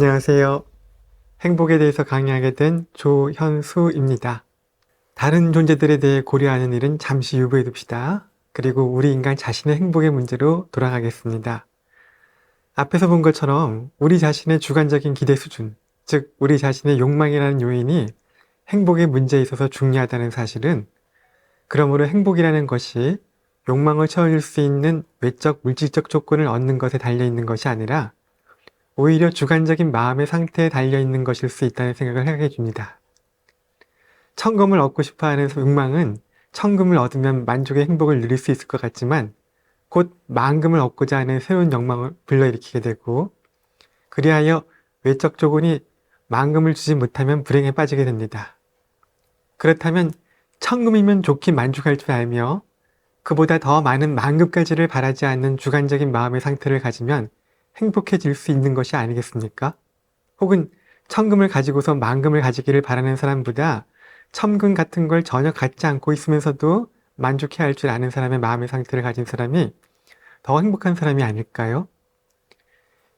안녕하세요. 행복에 대해서 강의하게 된 조현수입니다. 다른 존재들에 대해 고려하는 일은 잠시 유보해 둡시다. 그리고 우리 인간 자신의 행복의 문제로 돌아가겠습니다. 앞에서 본 것처럼 우리 자신의 주관적인 기대 수준, 즉 우리 자신의 욕망이라는 요인이 행복의 문제에 있어서 중요하다는 사실은 그러므로 행복이라는 것이 욕망을 채워줄 수 있는 외적 물질적 조건을 얻는 것에 달려 있는 것이 아니라 오히려 주관적인 마음의 상태에 달려 있는 것일 수 있다는 생각을 하게 해줍니다. 천금을 얻고 싶어 하는 욕망은 천금을 얻으면 만족의 행복을 누릴 수 있을 것 같지만 곧 만금을 얻고자 하는 새로운 욕망을 불러일으키게 되고 그리하여 외적 조건이 만금을 주지 못하면 불행에 빠지게 됩니다. 그렇다면 천금이면 좋게 만족할 줄 알며 그보다 더 많은 만금까지를 바라지 않는 주관적인 마음의 상태를 가지면 행복해질 수 있는 것이 아니겠습니까? 혹은 천금을 가지고서 만금을 가지기를 바라는 사람보다 천금 같은 걸 전혀 갖지 않고 있으면서도 만족해야 할 줄 아는 사람의 마음의 상태를 가진 사람이 더 행복한 사람이 아닐까요?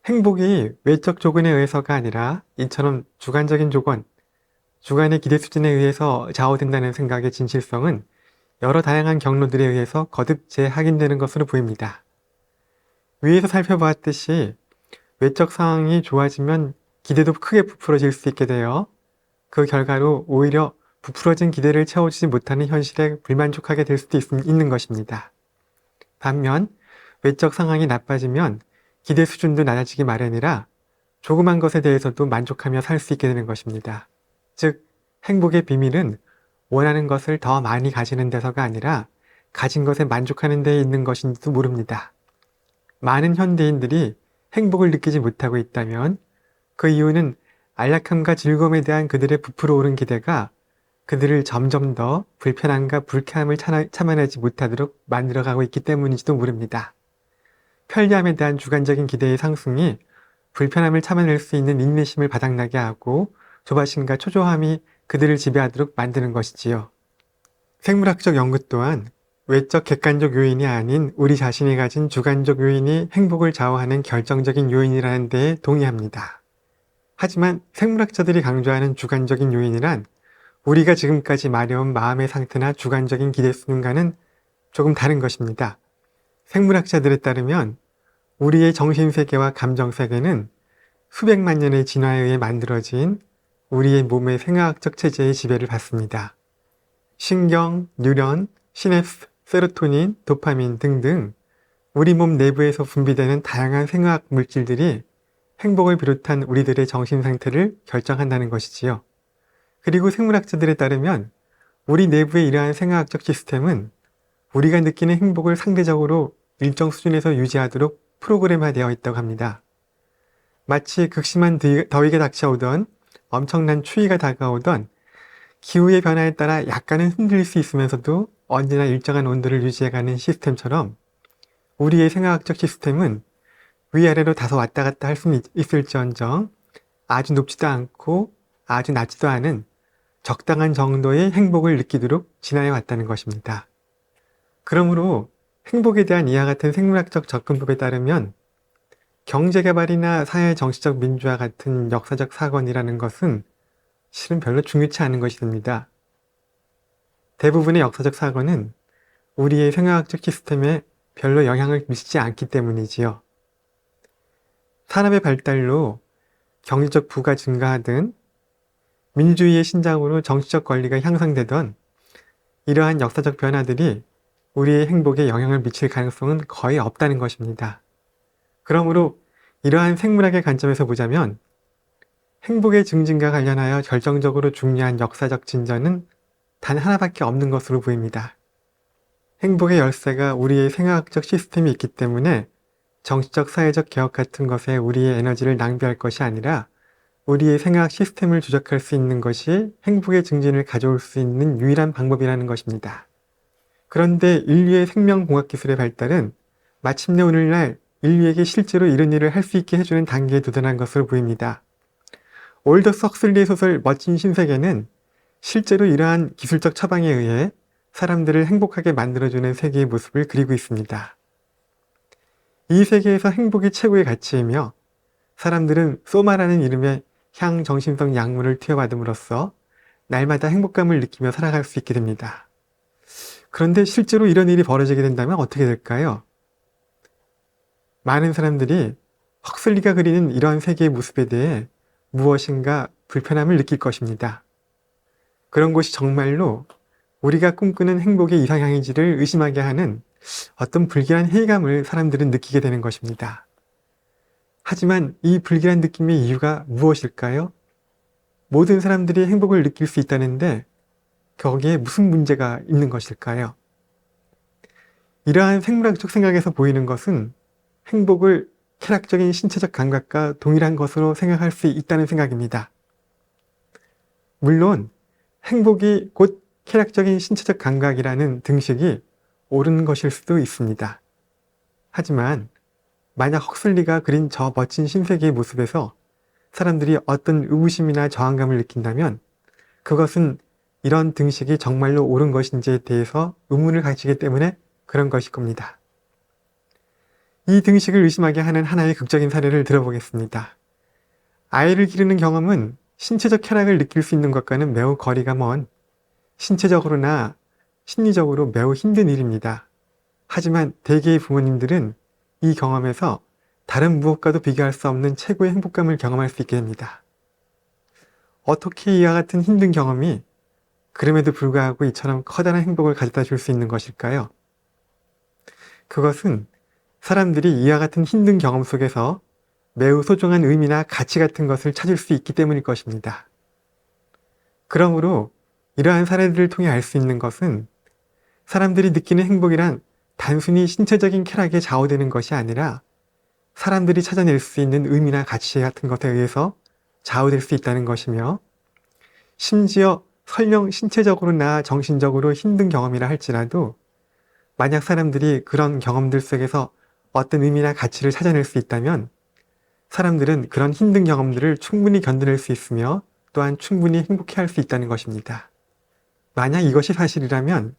행복이 외적 조건에 의해서가 아니라 이처럼 주관적인 조건, 주관의 기대 수준에 의해서 좌우된다는 생각의 진실성은 여러 다양한 경로들에 의해서 거듭 재확인되는 것으로 보입니다. 위에서 살펴보았듯이 외적 상황이 좋아지면 기대도 크게 부풀어질 수 있게 되어 그 결과로 오히려 부풀어진 기대를 채워주지 못하는 현실에 불만족하게 될 수도 있, 있는 것입니다. 반면 외적 상황이 나빠지면 기대 수준도 낮아지기 마련이라 조그만 것에 대해서도 만족하며 살 수 있게 되는 것입니다. 즉, 행복의 비밀은 원하는 것을 더 많이 가지는 데서가 아니라 가진 것에 만족하는 데에 있는 것인지도 모릅니다. 많은 현대인들이 행복을 느끼지 못하고 있다면 그 이유는 안락함과 즐거움에 대한 그들의 부풀어 오른 기대가 그들을 점점 더 불편함과 불쾌함을 참아내지 못하도록 만들어가고 있기 때문인지도 모릅니다. 편리함에 대한 주관적인 기대의 상승이 불편함을 참아낼 수 있는 인내심을 바닥나게 하고 조바심과 초조함이 그들을 지배하도록 만드는 것이지요. 생물학적 연구 또한 외적 객관적 요인이 아닌 우리 자신이 가진 주관적 요인이 행복을 좌우하는 결정적인 요인이라는 데에 동의합니다. 하지만 생물학자들이 강조하는 주관적인 요인이란 우리가 지금까지 말해온 마음의 상태나 주관적인 기대 수준과는 조금 다른 것입니다. 생물학자들에 따르면 우리의 정신세계와 감정세계는 수백만 년의 진화에 의해 만들어진 우리의 몸의 생화학적 체제의 지배를 받습니다. 신경, 뉴런, 시냅스, 세로토닌, 도파민 등등 우리 몸 내부에서 분비되는 다양한 생화학 물질들이 행복을 비롯한 우리들의 정신 상태를 결정한다는 것이지요. 그리고 생물학자들에 따르면 우리 내부의 이러한 생화학적 시스템은 우리가 느끼는 행복을 상대적으로 일정 수준에서 유지하도록 프로그램화되어 있다고 합니다. 마치 극심한 더위가 닥쳐오던 엄청난 추위가 다가오던 기후의 변화에 따라 약간은 흔들릴 수 있으면서도 언제나 일정한 온도를 유지해가는 시스템처럼 우리의 생화학적 시스템은 위아래로 다소 왔다 갔다 할 수 있을지언정 아주 높지도 않고 아주 낮지도 않은 적당한 정도의 행복을 느끼도록 진화해 왔다는 것입니다. 그러므로 행복에 대한 이와 같은 생물학적 접근법에 따르면 경제개발이나 사회 정치적 민주화 같은 역사적 사건이라는 것은 실은 별로 중요치 않은 것이 됩니다. 대부분의 역사적 사건은 우리의 생활학적 시스템에 별로 영향을 미치지 않기 때문이지요. 산업의 발달로 경제적 부가 증가하든 민주주의의 신장으로 정치적 권리가 향상되던 이러한 역사적 변화들이 우리의 행복에 영향을 미칠 가능성은 거의 없다는 것입니다. 그러므로 이러한 생물학의 관점에서 보자면 행복의 증진과 관련하여 결정적으로 중요한 역사적 진전은 단 하나밖에 없는 것으로 보입니다. 행복의 열쇠가 우리의 생화학적 시스템이 있기 때문에 정치적 사회적 개혁 같은 것에 우리의 에너지를 낭비할 것이 아니라 우리의 생화학 시스템을 조작할 수 있는 것이 행복의 증진을 가져올 수 있는 유일한 방법이라는 것입니다. 그런데 인류의 생명공학 기술의 발달은 마침내 오늘날 인류에게 실제로 이런 일을 할 수 있게 해주는 단계에 도달한 것으로 보입니다. 올더스 헉슬리의 소설 멋진 신세계는 실제로 이러한 기술적 처방에 의해 사람들을 행복하게 만들어주는 세계의 모습을 그리고 있습니다. 이 세계에서 행복이 최고의 가치이며 사람들은 소마라는 이름의 향정신성 약물을 투여받음으로써 날마다 행복감을 느끼며 살아갈 수 있게 됩니다. 그런데 실제로 이런 일이 벌어지게 된다면 어떻게 될까요? 많은 사람들이 헉슬리가 그리는 이러한 세계의 모습에 대해 무엇인가 불편함을 느낄 것입니다. 그런 곳이 정말로 우리가 꿈꾸는 행복의 이상향인지를 의심하게 하는 어떤 불길한 회의감을 사람들은 느끼게 되는 것입니다. 하지만 이 불길한 느낌의 이유가 무엇일까요? 모든 사람들이 행복을 느낄 수 있다는데 거기에 무슨 문제가 있는 것일까요? 이러한 생물학적 생각에서 보이는 것은 행복을 쾌락적인 신체적 감각과 동일한 것으로 생각할 수 있다는 생각입니다. 물론 행복이 곧 쾌락적인 신체적 감각이라는 등식이 옳은 것일 수도 있습니다. 하지만 만약 헉슬리가 그린 저 멋진 신세계의 모습에서 사람들이 어떤 의구심이나 저항감을 느낀다면 그것은 이런 등식이 정말로 옳은 것인지에 대해서 의문을 가지기 때문에 그런 것일 겁니다. 이 등식을 의심하게 하는 하나의 극적인 사례를 들어보겠습니다. 아이를 기르는 경험은 신체적 쾌락을 느낄 수 있는 것과는 매우 거리가 먼 신체적으로나 심리적으로 매우 힘든 일입니다. 하지만 대개의 부모님들은 이 경험에서 다른 무엇과도 비교할 수 없는 최고의 행복감을 경험할 수 있게 됩니다. 어떻게 이와 같은 힘든 경험이 그럼에도 불구하고 이처럼 커다란 행복을 가져다 줄 수 있는 것일까요? 그것은 사람들이 이와 같은 힘든 경험 속에서 매우 소중한 의미나 가치 같은 것을 찾을 수 있기 때문일 것입니다. 그러므로 이러한 사례들을 통해 알 수 있는 것은 사람들이 느끼는 행복이란 단순히 신체적인 쾌락에 좌우되는 것이 아니라 사람들이 찾아낼 수 있는 의미나 가치 같은 것에 의해서 좌우될 수 있다는 것이며 심지어 설령 신체적으로나 정신적으로 힘든 경험이라 할지라도 만약 사람들이 그런 경험들 속에서 어떤 의미나 가치를 찾아낼 수 있다면 사람들은 그런 힘든 경험들을 충분히 견뎌낼 수 있으며 또한 충분히 행복해 할 수 있다는 것입니다. 만약 이것이 사실이라면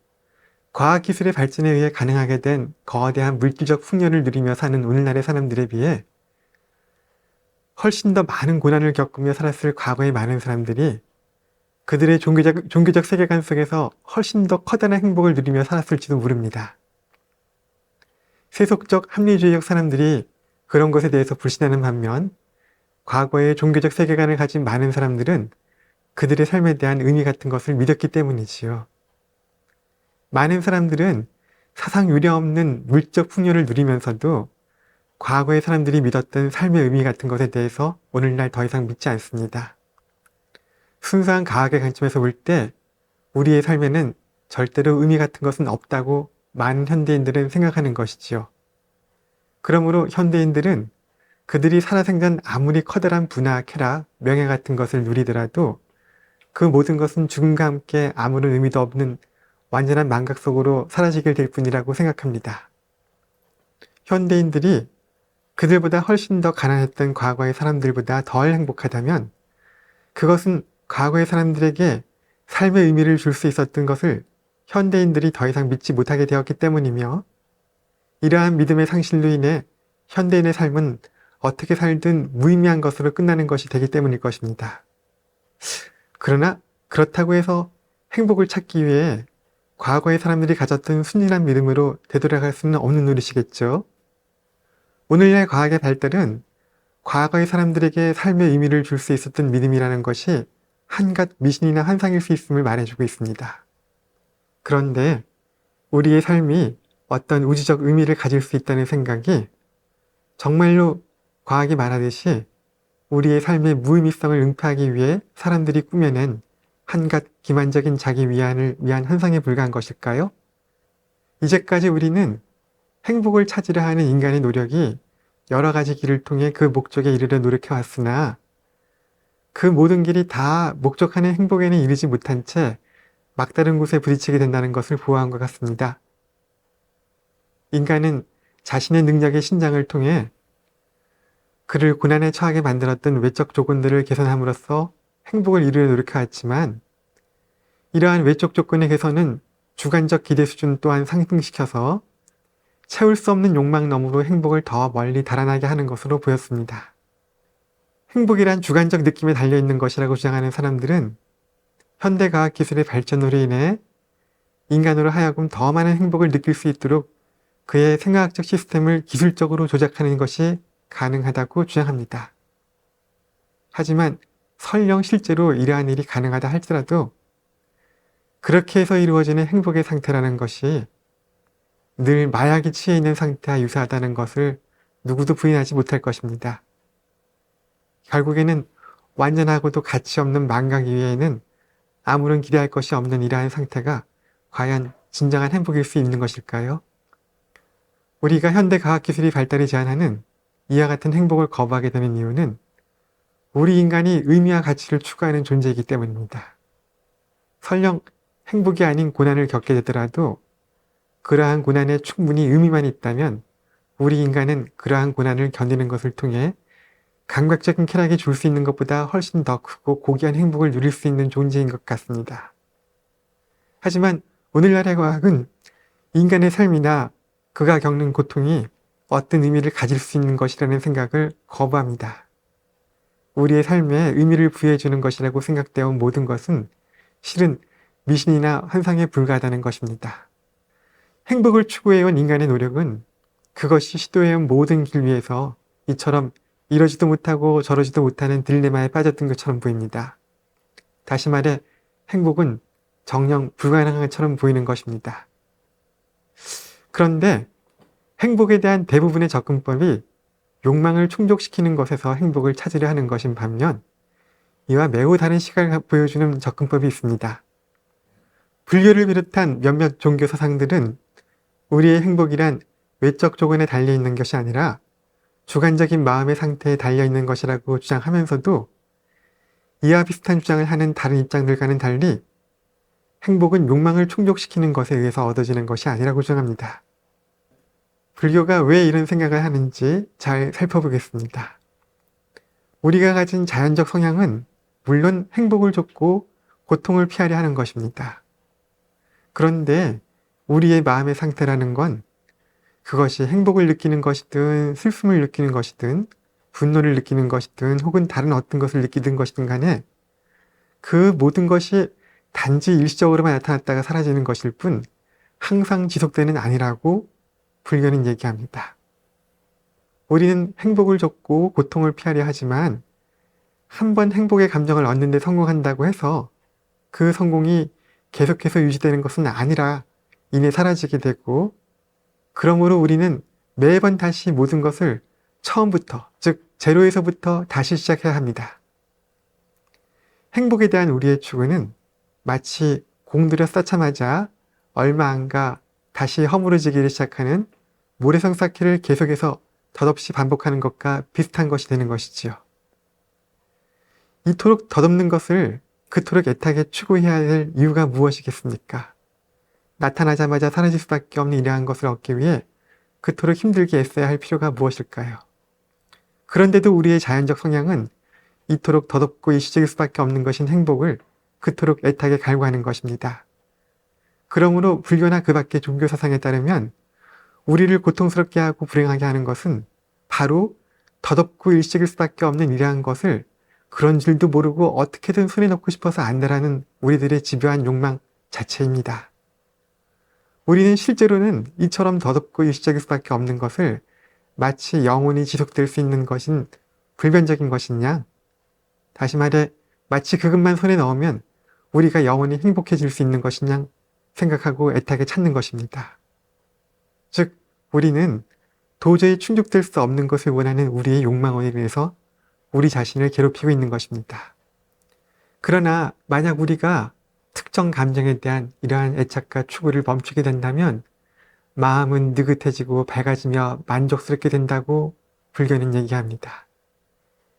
과학기술의 발전에 의해 가능하게 된 거대한 물질적 풍요를 누리며 사는 오늘날의 사람들에 비해 훨씬 더 많은 고난을 겪으며 살았을 과거의 많은 사람들이 그들의 종교적, 종교적 세계관 속에서 훨씬 더 커다란 행복을 누리며 살았을지도 모릅니다. 세속적 합리주의적 사람들이 그런 것에 대해서 불신하는 반면 과거의 종교적 세계관을 가진 많은 사람들은 그들의 삶에 대한 의미 같은 것을 믿었기 때문이지요. 많은 사람들은 사상 유례 없는 물적 풍요를 누리면서도 과거의 사람들이 믿었던 삶의 의미 같은 것에 대해서 오늘날 더 이상 믿지 않습니다. 순수한 과학의 관점에서 볼 때 우리의 삶에는 절대로 의미 같은 것은 없다고 많은 현대인들은 생각하는 것이지요. 그러므로 현대인들은 그들이 살아생전 아무리 커다란 부나 쾌락, 명예 같은 것을 누리더라도 그 모든 것은 죽음과 함께 아무런 의미도 없는 완전한 망각 속으로 사라지게 될 뿐이라고 생각합니다. 현대인들이 그들보다 훨씬 더 가난했던 과거의 사람들보다 덜 행복하다면 그것은 과거의 사람들에게 삶의 의미를 줄 수 있었던 것을 현대인들이 더 이상 믿지 못하게 되었기 때문이며 이러한 믿음의 상실로 인해 현대인의 삶은 어떻게 살든 무의미한 것으로 끝나는 것이 되기 때문일 것입니다. 그러나 그렇다고 해서 행복을 찾기 위해 과거의 사람들이 가졌던 순진한 믿음으로 되돌아갈 수는 없는 노릇이겠죠. 오늘날 과학의 발달은 과거의 사람들에게 삶의 의미를 줄 수 있었던 믿음이라는 것이 한갓 미신이나 환상일 수 있음을 말해주고 있습니다. 그런데 우리의 삶이 어떤 우주적 의미를 가질 수 있다는 생각이 정말로 과학이 말하듯이 우리의 삶의 무의미성을 응폐하기 위해 사람들이 꾸며낸 한갓 기만적인 자기 위안을 위한 현상에 불과한 것일까요? 이제까지 우리는 행복을 찾으려 하는 인간의 노력이 여러 가지 길을 통해 그 목적에 이르려 노력해 왔으나 그 모든 길이 다 목적하는 행복에는 이르지 못한 채 막다른 곳에 부딪히게 된다는 것을 보아한 것 같습니다. 인간은 자신의 능력의 신장을 통해 그를 고난에 처하게 만들었던 외적 조건들을 개선함으로써 행복을 이루려 노력해왔지만 이러한 외적 조건의 개선은 주관적 기대 수준 또한 상승시켜서 채울 수 없는 욕망 너머로 행복을 더 멀리 달아나게 하는 것으로 보였습니다. 행복이란 주관적 느낌에 달려있는 것이라고 주장하는 사람들은 현대과학 기술의 발전으로 인해 인간으로 하여금 더 많은 행복을 느낄 수 있도록 그의 생화학적 시스템을 기술적으로 조작하는 것이 가능하다고 주장합니다. 하지만 설령 실제로 이러한 일이 가능하다 할지라도 그렇게 해서 이루어지는 행복의 상태라는 것이 늘 마약에 취해 있는 상태와 유사하다는 것을 누구도 부인하지 못할 것입니다. 결국에는 완전하고도 가치 없는 망각 이외에는 아무런 기대할 것이 없는 이러한 상태가 과연 진정한 행복일 수 있는 것일까요? 우리가 현대 과학기술이 발달이 제한하는 이와 같은 행복을 거부하게 되는 이유는 우리 인간이 의미와 가치를 추구하는 존재이기 때문입니다. 설령 행복이 아닌 고난을 겪게 되더라도 그러한 고난에 충분히 의미만 있다면 우리 인간은 그러한 고난을 견디는 것을 통해 감각적인 쾌락이 줄 수 있는 것보다 훨씬 더 크고 고귀한 행복을 누릴 수 있는 존재인 것 같습니다. 하지만 오늘날의 과학은 인간의 삶이나 그가 겪는 고통이 어떤 의미를 가질 수 있는 것이라는 생각을 거부합니다. 우리의 삶에 의미를 부여해주는 것이라고 생각되어 온 모든 것은 실은 미신이나 환상에 불과하다는 것입니다. 행복을 추구해온 인간의 노력은 그것이 시도해온 모든 길 위에서 이처럼 이러지도 못하고 저러지도 못하는 딜레마에 빠졌던 것처럼 보입니다. 다시 말해 행복은 정령 불가능한 것처럼 보이는 것입니다. 그런데 행복에 대한 대부분의 접근법이 욕망을 충족시키는 것에서 행복을 찾으려 하는 것인 반면 이와 매우 다른 시각을 보여주는 접근법이 있습니다. 불교를 비롯한 몇몇 종교 사상들은 우리의 행복이란 외적 조건에 달려있는 것이 아니라 주관적인 마음의 상태에 달려있는 것이라고 주장하면서도 이와 비슷한 주장을 하는 다른 입장들과는 달리 행복은 욕망을 충족시키는 것에 의해서 얻어지는 것이 아니라고 주장합니다. 불교가 왜 이런 생각을 하는지 잘 살펴보겠습니다. 우리가 가진 자연적 성향은 물론 행복을 줬고 고통을 피하려 하는 것입니다. 그런데 우리의 마음의 상태라는 건 그것이 행복을 느끼는 것이든 슬픔을 느끼는 것이든 분노를 느끼는 것이든 혹은 다른 어떤 것을 느끼든 것이든 간에 그 모든 것이 단지 일시적으로만 나타났다가 사라지는 것일 뿐 항상 지속되는 아니라고 불교는 얘기합니다. 우리는 행복을 줬고 고통을 피하려 하지만 한 번 행복의 감정을 얻는 데 성공한다고 해서 그 성공이 계속해서 유지되는 것은 아니라 이내 사라지게 되고 그러므로 우리는 매번 다시 모든 것을 처음부터 즉 제로에서부터 다시 시작해야 합니다. 행복에 대한 우리의 추구는 마치 공들여 쌓자마자 얼마 안 가 다시 허물어지기를 시작하는 모래성 쌓기를 계속해서 덧없이 반복하는 것과 비슷한 것이 되는 것이지요. 이토록 덧없는 것을 그토록 애타게 추구해야 할 이유가 무엇이겠습니까? 나타나자마자 사라질 수밖에 없는 이러한 것을 얻기 위해 그토록 힘들게 애써야 할 필요가 무엇일까요? 그런데도 우리의 자연적 성향은 이토록 덧없고 일시적일 수밖에 없는 것인 행복을 그토록 애타게 갈구하는 것입니다. 그러므로 불교나 그 밖의 종교 사상에 따르면 우리를 고통스럽게 하고 불행하게 하는 것은 바로 덧없고 일식일 수밖에 없는 이러한 것을 그런 줄도 모르고 어떻게든 손에 넣고 싶어서 안다라는 우리들의 집요한 욕망 자체입니다. 우리는 실제로는 이처럼 덧없고 일시적일 수밖에 없는 것을 마치 영원히 지속될 수 있는 것인 불변적인 것이냐? 다시 말해 마치 그것만 손에 넣으면 우리가 영원히 행복해질 수 있는 것이냐 생각하고 애타게 찾는 것입니다. 즉, 우리는 도저히 충족될 수 없는 것을 원하는 우리의 욕망에 의해서 우리 자신을 괴롭히고 있는 것입니다. 그러나 만약 우리가 특정 감정에 대한 이러한 애착과 추구를 멈추게 된다면 마음은 느긋해지고 밝아지며 만족스럽게 된다고 불교는 얘기합니다.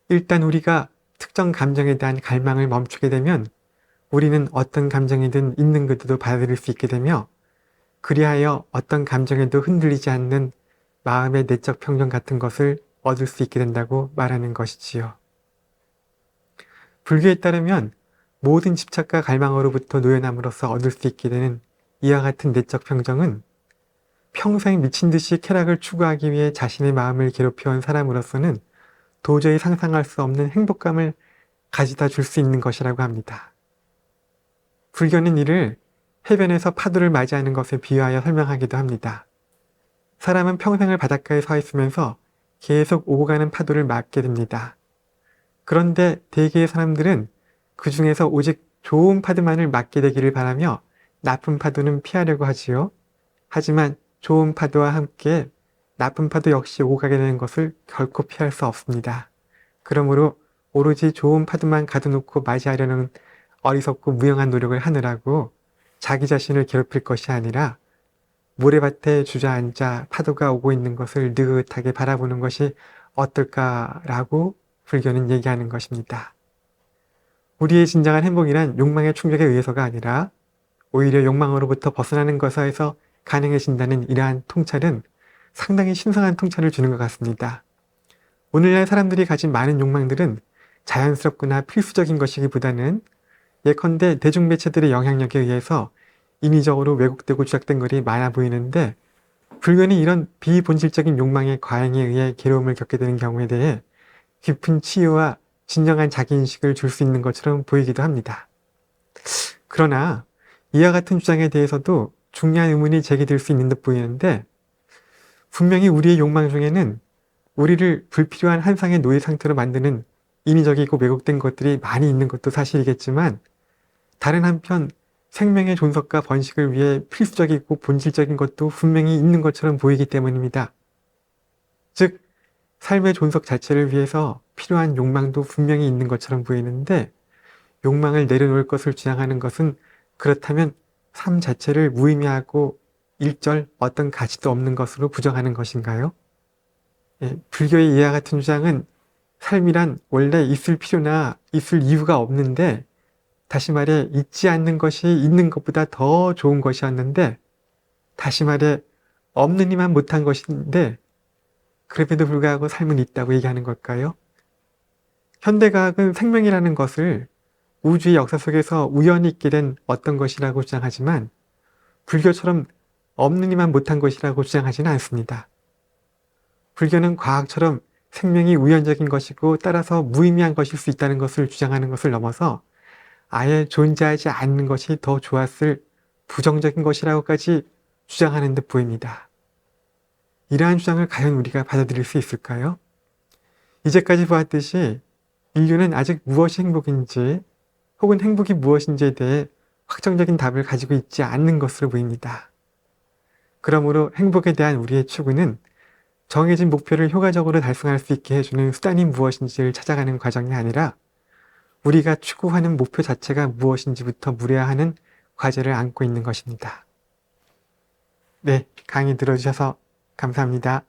일단 우리가 특정 감정에 대한 갈망을 멈추게 되면 우리는 어떤 감정이든 있는 그대로 받아들일 수 있게 되며 그리하여 어떤 감정에도 흔들리지 않는 마음의 내적 평정 같은 것을 얻을 수 있게 된다고 말하는 것이지요. 불교에 따르면 모든 집착과 갈망으로부터 노연함으로써 얻을 수 있게 되는 이와 같은 내적 평정은 평생 미친 듯이 쾌락을 추구하기 위해 자신의 마음을 괴롭혀온 사람으로서는 도저히 상상할 수 없는 행복감을 가져다 줄 수 있는 것이라고 합니다. 불교는 이를 해변에서 파도를 맞이하는 것에 비유하여 설명하기도 합니다. 사람은 평생을 바닷가에 서 있으면서 계속 오고 가는 파도를 맞게 됩니다. 그런데 대개의 사람들은 그 중에서 오직 좋은 파도만을 맞게 되기를 바라며 나쁜 파도는 피하려고 하지요. 하지만 좋은 파도와 함께 나쁜 파도 역시 오고 가게 되는 것을 결코 피할 수 없습니다. 그러므로 오로지 좋은 파도만 가둬놓고 맞이하려는 어리석고 무용한 노력을 하느라고 자기 자신을 괴롭힐 것이 아니라 모래밭에 주저앉아 파도가 오고 있는 것을 느긋하게 바라보는 것이 어떨까라고 불교는 얘기하는 것입니다. 우리의 진정한 행복이란 욕망의 충족에 의해서가 아니라 오히려 욕망으로부터 벗어나는 것에서 가능해진다는 이러한 통찰은 상당히 신성한 통찰을 주는 것 같습니다. 오늘날 사람들이 가진 많은 욕망들은 자연스럽거나 필수적인 것이기보다는 예컨대 대중매체들의 영향력에 의해서 인위적으로 왜곡되고 주작된 것이 많아 보이는데 불교는 이런 비본질적인 욕망의 과잉에 의해 괴로움을 겪게 되는 경우에 대해 깊은 치유와 진정한 자기인식을 줄 수 있는 것처럼 보이기도 합니다. 그러나 이와 같은 주장에 대해서도 중요한 의문이 제기될 수 있는 듯 보이는데 분명히 우리의 욕망 중에는 우리를 불필요한 한상의 노예 상태로 만드는 인위적이고 왜곡된 것들이 많이 있는 것도 사실이겠지만 다른 한편 생명의 존속과 번식을 위해 필수적이고 본질적인 것도 분명히 있는 것처럼 보이기 때문입니다. 즉, 삶의 존속 자체를 위해서 필요한 욕망도 분명히 있는 것처럼 보이는데 욕망을 내려놓을 것을 주장하는 것은 그렇다면 삶 자체를 무의미하고 일절 어떤 가치도 없는 것으로 부정하는 것인가요? 예, 불교의 이와 같은 주장은 삶이란 원래 있을 필요나 있을 이유가 없는데 다시 말해 있지 않는 것이 있는 것보다 더 좋은 것이었는데 다시 말해 없는 이만 못한 것인데 그럼에도 불구하고 삶은 있다고 얘기하는 걸까요? 현대과학은 생명이라는 것을 우주의 역사 속에서 우연히 있게 된 어떤 것이라고 주장하지만 불교처럼 없는 이만 못한 것이라고 주장하지는 않습니다. 불교는 과학처럼 생명이 우연적인 것이고 따라서 무의미한 것일 수 있다는 것을 주장하는 것을 넘어서 아예 존재하지 않는 것이 더 좋았을 부정적인 것이라고까지 주장하는 듯 보입니다. 이러한 주장을 과연 우리가 받아들일 수 있을까요? 이제까지 보았듯이 인류는 아직 무엇이 행복인지 혹은 행복이 무엇인지에 대해 확정적인 답을 가지고 있지 않는 것으로 보입니다. 그러므로 행복에 대한 우리의 추구는 정해진 목표를 효과적으로 달성할 수 있게 해주는 수단이 무엇인지를 찾아가는 과정이 아니라 우리가 추구하는 목표 자체가 무엇인지부터 물어야 하는 과제를 안고 있는 것입니다. 네, 강의 들어주셔서 감사합니다.